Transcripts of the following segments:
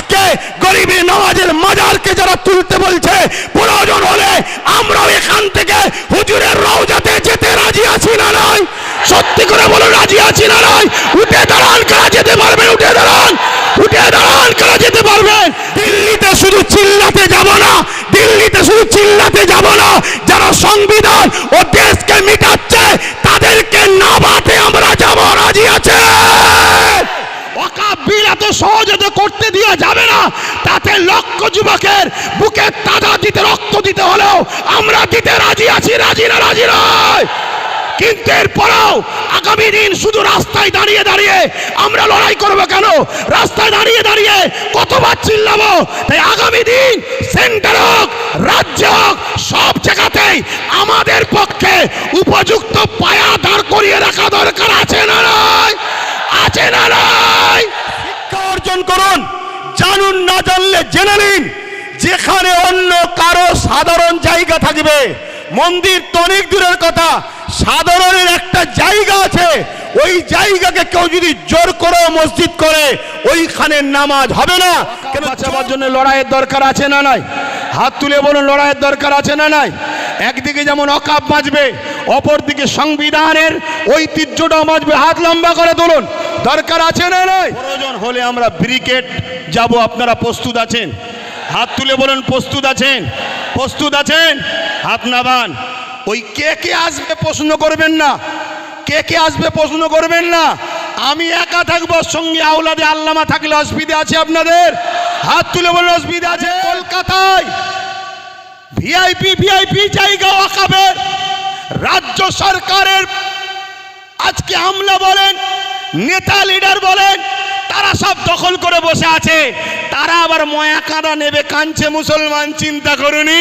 আজকে গরিবী নওয়াজের মাজারকে যারা তুলতে বলছে, প্রয়োজন হলে আমরাও এখান থেকে হুজুরের রওজাতে যেতে রাজি আছি না নয় সত্যি করে বলো, রাজি আছি না নয় উঠে দাঁড়ান, কারা যেতে পারবেন উঠে দাঁড়ান। উঠে দাঁড়ান, কারা যেতে পারবেন দিল্লিতে শুধু চিল্লাতে যাব না, দিল্লিতে শুধু চিল্লাতে যাব না। যারা সংবিধান ও দেশকে মিটাচ্ছে, তাদেরকে না বাটে আমরা যাব, রাজি আছে? ওয়াকাবিল এত সহজে তো করতে দেওয়া যাবে না। তাতে লক্ষ যুবকের বুকে তাজা দিতে, রক্ত দিতে হলেও আমরা দিতে রাজি আছি, রাজি না রাজি নয়। কিন্তু এরপরেও আগামী দিন শুধু রাস্তায় দাঁড়িয়ে দাঁড়িয়ে আমরা লড়াই করব কেন? রাস্তায় দাঁড়িয়ে দাঁড়িয়ে কতবার চিল্লাবো? তাই আগামী দিন সেন্টার হোক, রাজ্য হোক, সব জায়গাতেই আমাদের পক্ষে উপযুক্ত পায়া দাঁড় করিয়ে রাখা দরকার আছে না নয়? আছে না নয়? অর্জন করুন, জানুন, না জানলে জেনে নিন, যেখানে অন্য কারও সাধারণ জায়গা থাকবে। মন্দির তো অনেক দূরের কথা, সাধারণের একটা জায়গা আছে, ওই জায়গাকে কেউ যদি জোর করে মসজিদ করে, ওইখানে নামাজ হবে না। কেন বাঁচাবার জন্য লড়াইয়ের দরকার আছে না নাই? হাত তুলে বলুন, লড়াইয়ের দরকার আছে না নাই? একদিকে যেমন অকাপ বাঁচবে অপরদিকে সংবিধানের ঐতিহ্যটাও বাঁচবে হাত লম্বা করে তুলুন। দরকার আছে না নাই? প্রয়োজন হলে আমরা ব্রিকেট যাব, আপনারা প্রস্তুত আছেন? হাত তুলে বলুন, প্রস্তুত আছেন? প্রস্তুত আছেন? হাত নাবান ওই কে কে আসবে প্রশ্ন করবেন না? কে কে আসবে প্রশ্ন করবেন না? আমি একা থাকব, সঙ্গে আওলাদে আল্লামা থাকলে অসুবিধা আছে আপনাদের? হাত তুলে বলুন, অসুবিধা আছে? কলকাতায় ভিআইপি ভিআইপি জায়গা ওয়াকাবের রাজ্য সরকারের আজকে আমলা বলেন নেতা লিডার বলেন তারা সব দখল করে বসে আছে। তারা আবার ময়া কাঁদা নেবে কাঁদছে মুসলমান চিন্তা করুনি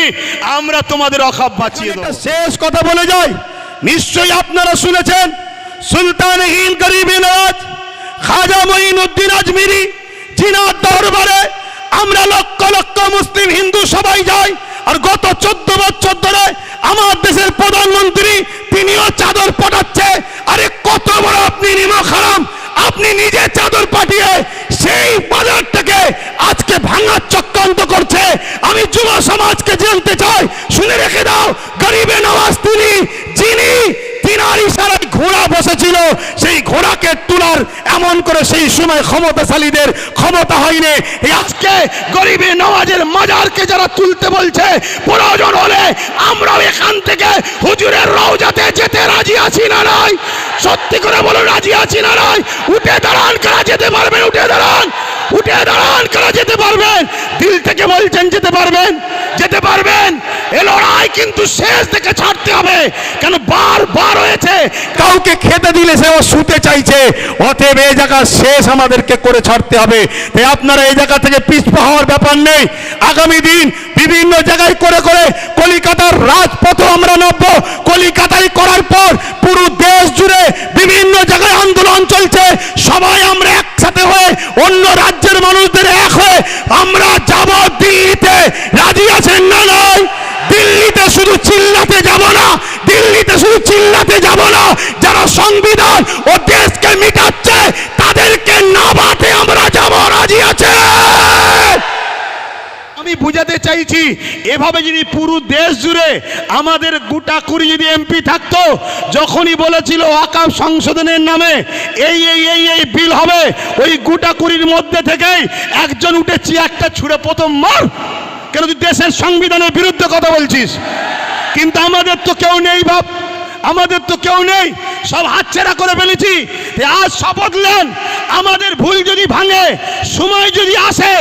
আমরা তোমাদের অখাপ বাঁচিয়ে দেবো। শেষ কথা বলে যাই। নিশ্চয়ই আপনারা শুনেছেন সুলতান হিন্দ গরিবী খাজা মঈনুদ্দিন আজমিরি জিনার দরবারে আমরা লক্ষ লক্ষ মুসলিম হিন্দু সবাই যাই আর গত চোদ্দ বছর ধরে আমার দেশের প্রধানমন্ত্রী, তিনিও চাদর পাঠাচ্ছে। আরে কত বড় আপনি নিমক হারাম আপনি নিজে চাদর পাঠিয়ে সেই বাজারটাকে আজকে ভাঙার চক্রান্ত করছে। আমি যুব সমাজকে জানতে চাই, শুনে রেখে দাও সেই সময় ক্ষমতাশালীদের ক্ষমতা হয়নি। আজকে গরিবে নওয়াজের মাজারকে যারা তুলতে বলছে, প্রয়োজন হলে আমরাও এখান থেকে হুজুরের রওজাতে যেতে রাজি আছি না নয় সত্যি করে বলো, রাজি আছি না নয় উঠে দাঁড়ান, কারা যেতে পারবেন? উঠে দাঁড়ান। উঠে দাঁড়ান, কারা যেতে পারবেন? দিল থেকে বলছেন, যেতে পারবেন? যেতে পারবেন? এ লড়াই কিন্তু শেষ থেকে ছাড়তে হবে। কেন বার বার হয়েছে? কাউকে খেতে দিলে সে ও শুতে চাইছে। অতএব এই জায়গা শেষ আমাদেরকে করে ছাড়তে হবে। তাই আপনারা এই জায়গা থেকে পিছপা হওয়ার ব্যাপার নেই। আগামী দিন বিভিন্ন জায়গায় করে করে কলিকাতার রাজপথও আমরা নামবো। কলিকাতায় করার পর পুরো দেশ জুড়ে বিভিন্ন জায়গায় আন্দোলন চলছে। সবাই আমরা একসাথে হয়ে অন্য চাইছি, এভাবে যদি পুরো দেশ জুড়ে আমাদের গোটা কুড়ি যদি এমপি থাকতো, যখনই বলেছিল আকাম সংশোধনের নামে এই এই এই এই বিল হবে, ওই গোটা কুড়ির মধ্যে থেকেই একজন উঠে চেয়ারটা ছুঁড়ে প্রথম মার। কেন তুই দেশের সংবিধানের বিরুদ্ধে কথা বলছিস? কিন্তু আমাদের তো কেউ নেই বাপ, আমাদের তো কেউ নেই। সব হাতছেড়া করে ফেলেছি। আজ শপথ নেন, আমাদের ভুল যদি ভাঙে, সময় যদি আসে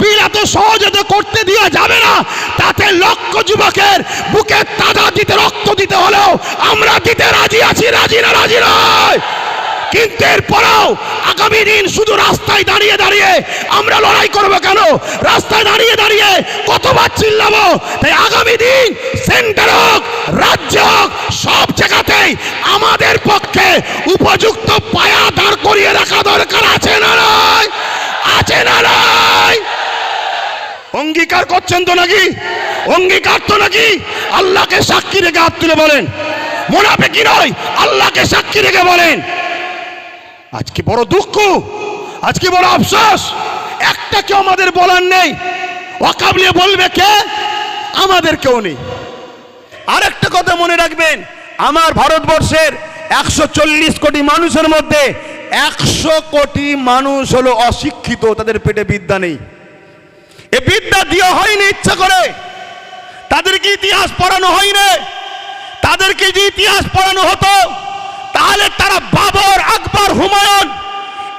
বিল এত সহজে তো করতে দেওয়া যাবে না। তাতে লক্ষ যুবকের বুকে তাজা দিতে, রক্ত দিতে হলেও আমরা দিতে রাজি আছি, রাজি না, রাজি নয়। কিন্তু এরপরেও আগামী দিন শুধু রাস্তায় দাঁড়িয়ে দাঁড়িয়ে আমরা লড়াই করব কেন? রাস্তায় দাঁড়িয়ে দাঁড়িয়ে কতবার চিল্লাবো? তাই আগামী দিন সেন্টার হোক, রাজ্য হোক, সব জায়গাতেই আমাদের পক্ষে উপযুক্ত পায়া দাঁড় করিয়ে রাখা দরকার। আছে না নয় আছে না নয় অঙ্গীকার করছেন তো নাকি? অঙ্গীকার তো নাকি? আল্লাহকে সাক্ষী রেখে হাত তুলে বলেন। মোনাফেকি নয়, আল্লাহকে সাক্ষী রেখে বলেন। আজকে বড় দুঃখ, আজকে বড় আফসোস। একটা কেউ আমাদের বলার নেই নিয়ে বলবে কে? আমাদের কেউ নেই। আরেকটা কথা মনে রাখবেন, আমার ভারতবর্ষের একশো চল্লিশ কোটি মানুষের মধ্যে একশো কোটি মানুষ হলো অশিক্ষিত, তাদের পেটে বিদ্যা নেই। এ বিদ্যা দেওয়া হয়নি ইচ্ছা করে। তাদেরকে ইতিহাস পড়ানো হয়নি। তাদেরকে যে ইতিহাস পড়ানো হতো তাহলে তারা বাবর, আকবর, হুমায়ুন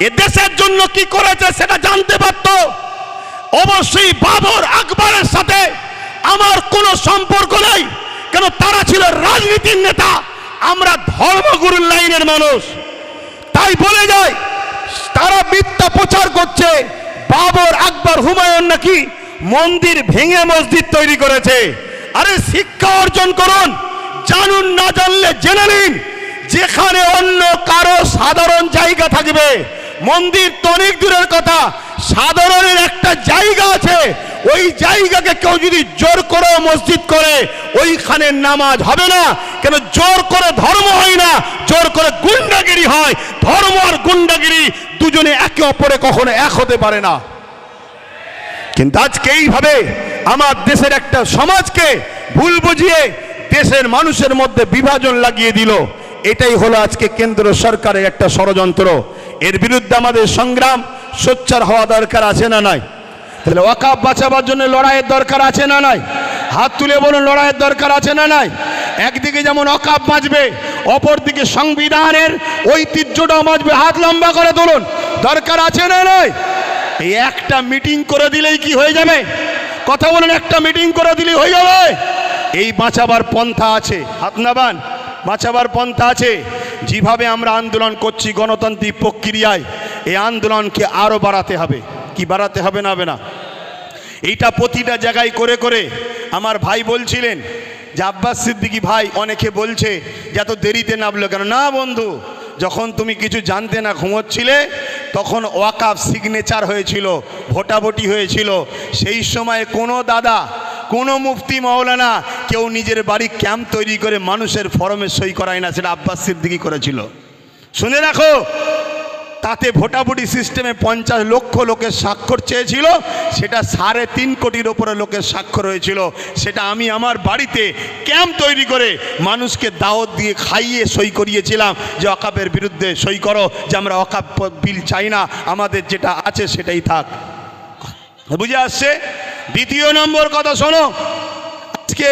এ দেশের জন্য কি করেছে সেটা জানতে পারতো। অবশ্যই বাবর, আকবরের সাথে আমার কোনো সম্পর্ক নেই। কেন তারা ছিল রাজনীতির নেতা, আমরা ধর্মগুরুর লাইনের মানুষ। তাই বলে যায়, তারা মিথ্যা প্রচার করছে, বাবর, আকবর, হুমায়ুন নাকি মন্দির ভেঙে মসজিদ তৈরি করেছে। আরে শিক্ষা অর্জন করুন, জানুন, না জানলে জেনে নিন। যেখানে অন্য কারও সাধারণ জায়গা থাকবে, মন্দির তো অনেক দূরের কথা, সাধারণের একটা জায়গা আছে, ওই জায়গাকে কেউ যদি জোর করে মসজিদ করে, ওইখানে নামাজ হবে না। কেন জোর করে ধর্ম হয় না, জোর করে গুন্ডাগিরি হয়। ধর্ম আর গুন্ডাগিরি দুজনে একে অপরে কখনো এক হতে পারে না। কিন্তু আজকে এইভাবে আমার দেশের একটা সমাজকে ভুল বুঝিয়ে দেশের মানুষের মধ্যে বিভাজন লাগিয়ে দিল। এটাই হলো আজকে কেন্দ্র সরকারের একটা ষড়যন্ত্র। এর বিরুদ্ধে আমাদের সংগ্রাম, সোচ্চার হওয়া দরকার আছে না নাই? তাহলে ওয়াকাব বাঁচাবার জন্য লড়াইয়ের দরকার আছে না নাই? হাত তুলে বলুন, লড়াইয়ের দরকার আছে না নাই? একদিকে যেমন অকাপ বাঁচবে, অপরদিকে সংবিধানের ঐতিহ্যটাও বাঁচবে। হাত লম্বা করে তুলুন, দরকার আছে না নাই? এই একটা মিটিং করে দিলেই কি হয়ে যাবে? কথা বলুন, একটা মিটিং করে দিলেই হয়ে যাবে? এই বাঁচাবার পন্থা আছে। হাত নাবান। বাঁচাবার পন্থা আছে। যেভাবে আমরা আন্দোলন করছি গণতান্ত্রিক প্রক্রিয়ায়, এই আন্দোলনকে আরও বাড়াতে হবে। কি বাড়াতে হবে না হবে না? এইটা প্রতিটা জায়গায় করে করে আমার ভাই বলছিলেন, যে আব্বাস সিদ্দিকি ভাই অনেকে বলছে যে এত দেরিতে নামলো কেন? না বন্ধু, যখন তুমি কিছু জানতে না ঘুমোচ্ছিলে, তখন ওয়াকাফ সিগনেচার হয়েছিল, ভোটাভুটি হয়েছিল। সেই সময় কোনো দাদা কোনো মুফতি মাওলানা কেউ নিজের বাড়ি ক্যাম্প তৈরি করে মানুষের ফরমে সই করায় না, সেটা আব্বাস সিদ্দিকি করেছিল। শুনে রাখো, তাতে ভোটাভুটি সিস্টেমে পঞ্চাশ লক্ষ লোকের স্বাক্ষর চেয়েছিল, সেটা সাড়ে তিন কোটির ওপরে লোকের স্বাক্ষর হয়েছিল। সেটা আমি আমার বাড়িতে ক্যাম্প তৈরি করে মানুষকে দাওয়াত দিয়ে খাইয়ে সই করিয়েছিলাম যে অকাপের বিরুদ্ধে সই করো, যে আমরা অকাপ বিল চাই না, আমাদের যেটা আছে সেটাই থাক। বুঝে আসছে? দ্বিতীয় নম্বর কথা শোনো। আজকে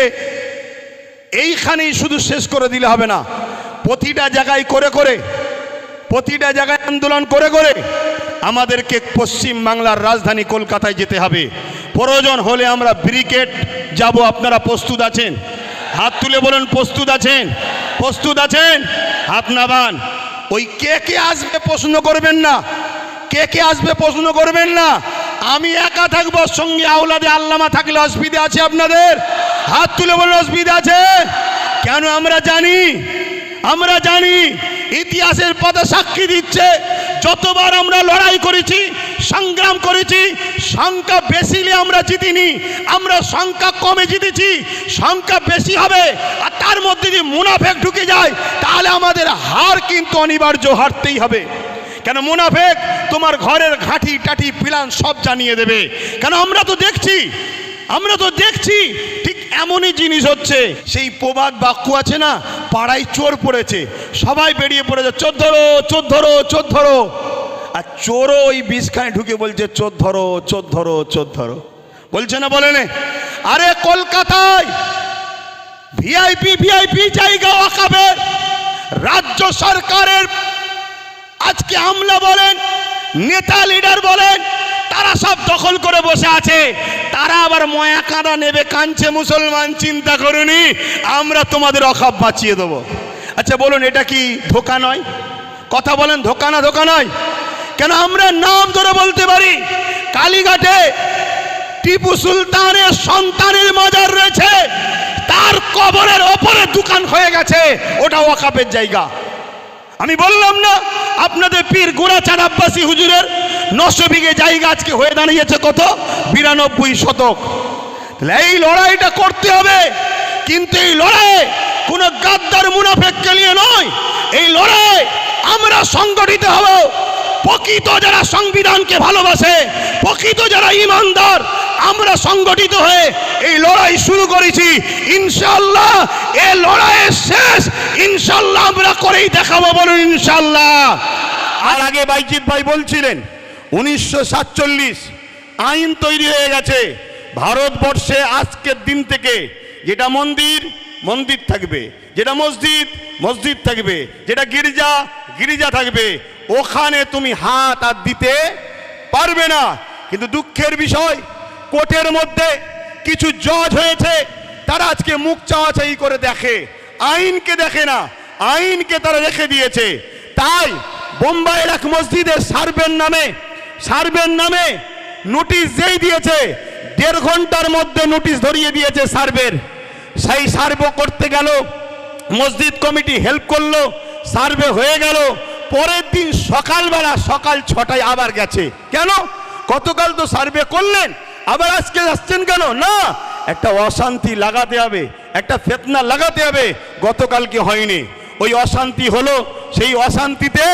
এইখানেই শুধু শেষ করে দিলে হবে না। প্রতিটা জায়গায় করে করে, প্রতিটা জায়গায় আন্দোলন করে করে আমাদেরকে পশ্চিম বাংলার রাজধানী কলকাতায় যেতে হবে। প্রয়োজন হলে আমরা ব্রিগেড যাব, আপনারা প্রস্তুত আছেন? হাত তুলে বলেন, প্রস্তুত আছেন? প্রস্তুত আছেন? হাত নাবান। ওই কে কে আসবে প্রশ্ন করবেন না? কে কে আসবে প্রশ্ন করবেন না? আমি একা থাকব সঙ্গে আওলাদে আল্লামা থাকলে অসুবিধা আছে আপনাদের? হাত তুলে বলেন, অসুবিধা আছে? কেন আমরা জানি? আমরা জানি ইতিহাসের পথে সাক্ষী দিচ্ছে, যতবার আমরা লড়াই করেছি, সংগ্রাম করেছি, সংখ্যা বেশি হলে আমরা জিতিনি, আমরা সংখ্যা কমে জিতেছি, সংখ্যা বেশি হবে, আর তার মধ্যে যদি মুনাফেক ঢুকে যায়, তাহলে আমাদের হার কিন্তু অনিবার্য হারতেই হবে। কেন মুনাফেক? তোমার ঘরের ঘাঁটি, টাটি, পিলান সব জানিয়ে দেবে। কেন আমরা তো দেখছি, আমরা তো দেখছি, ঠিক এমনই জিনিস হচ্ছে। সেই প্রবাদ বাক্য আছে না? পাড়ায় চোর পড়েছে, সবাই বেরিয়ে পড়েছে, চোর ধরো চোর ধরো চোর ধরো। আর চোরও ওই বিষখানে ঢুকে বলছে, চোর ধরো চোর ধরো চোর ধরো। বলছে না বলে নে? আরে কলকাতায় ভিআইপি ভিআইপি জায়গা ওয়াকাবে রাজ্য সরকারের আজকে আমলা বলেন, নেতা লিডার বলেন, তারা সব দখল করে বসে আছে। তারা আবার ময়া কাঁদা নেবে, কাঁদছে মুসলমান, চিন্তা করুনি, আমরা তোমাদের অখাপ বাঁচিয়ে দেবো। আচ্ছা বলুন, এটা কি ধোকা নয়? কথা বলেন, ধোকা না ধোকা নয়? কেন আমরা নাম ধরে বলতে পারি? কালীঘাটে টিপু সুলতানের সন্তানের মাজার রয়েছে, তার কবরের ওপরে দোকান হয়ে গেছে, ওটা ওয়াকাপের জায়গা। আমি বললাম না, আপনাদের পীর গোড়া গোড়াচার আব্বাসী হুজুরের নশো বিঘে জায়গা আজকে হয়ে দাঁড়িয়েছে কত? বিরানব্বই শতক। এই লড়াইটা করতে হবে, কিন্তু এই লড়াই কোনো গাদ্দার মুনাফেককে নিয়ে নয়, এই লড়াই আমরা সংগঠিত হব। প্রকৃত যারা সংবিধানকে ভালোবাসে, প্রকৃত যারা ইমানদার আমরা সংগঠিত হয়ে এই লড়াই শুরু করেছি। ইনশাল্লাহ এ লড়াইয়ের শেষ। ইনশাল্লাহ আমরা করেই দেখাবো বলুন ইনশাল্লাহ আর আগে বাইজিৎ ভাই বলছিলেন, উনিশশো সাতচল্লিশ আইন তৈরি হয়ে গেছে। ভারতবর্ষে আজকের দিন থেকে যেটা মন্দির মন্দির থাকবে। যেটা মসজিদ মসজিদ থাকবে। যেটা গির্জা গির্জা থাকবে। ওখানে তুমি হাত আর দিতে পারবে না। কিন্তু দুঃখের বিষয় কোর্টের মধ্যে কিছু জজ হয়েছে, তারা আজকে মুখ চাওয়াচাই করে দেখে। আইনকে দেখে না, আইনকে তারা রেখে দিয়েছে। তাই বোম্বাইয়ের এক মসজিদে সার্ভের নামে সার্ভের নামে নোটিশ যেই দিয়েছে, দেড় ঘণ্টার মধ্যে নোটিশ ধরিয়ে দিয়েছে সার্ভের। সেই সার্ভে করতে গেল, মসজিদ কমিটি হেল্প করল, সার্ভে হয়ে গেল। পরের দিন সকালবেলা সকাল ছটায় আবার গেছে। কেন? গতকাল তো সার্ভে করলেন আবার আজকে আসছেন কেন? না, একটা অশান্তি লাগাতে হবে, একটা ফেতনা লাগাতে হবে, গতকালকে হয়নি। ওই অশান্তি হলো, সেই অশান্তিতে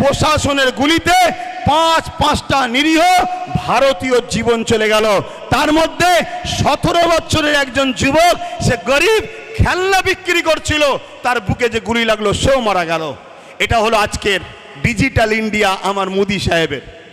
প্রশাসনের গুলিতে পাঁচ, পাঁচটা নিরীহ ভারতীয় জীবন চলে গেল। তার মধ্যে সতেরো বছরের একজন যুবক, সে গরিব, খেলনা বিক্রি করছিল। তার বুকে যে গুলি লাগল, সেও মারা গেল। এটা হলো আজকের ডিজিটাল ইন্ডিয়া আমার মোদি সাহেবের।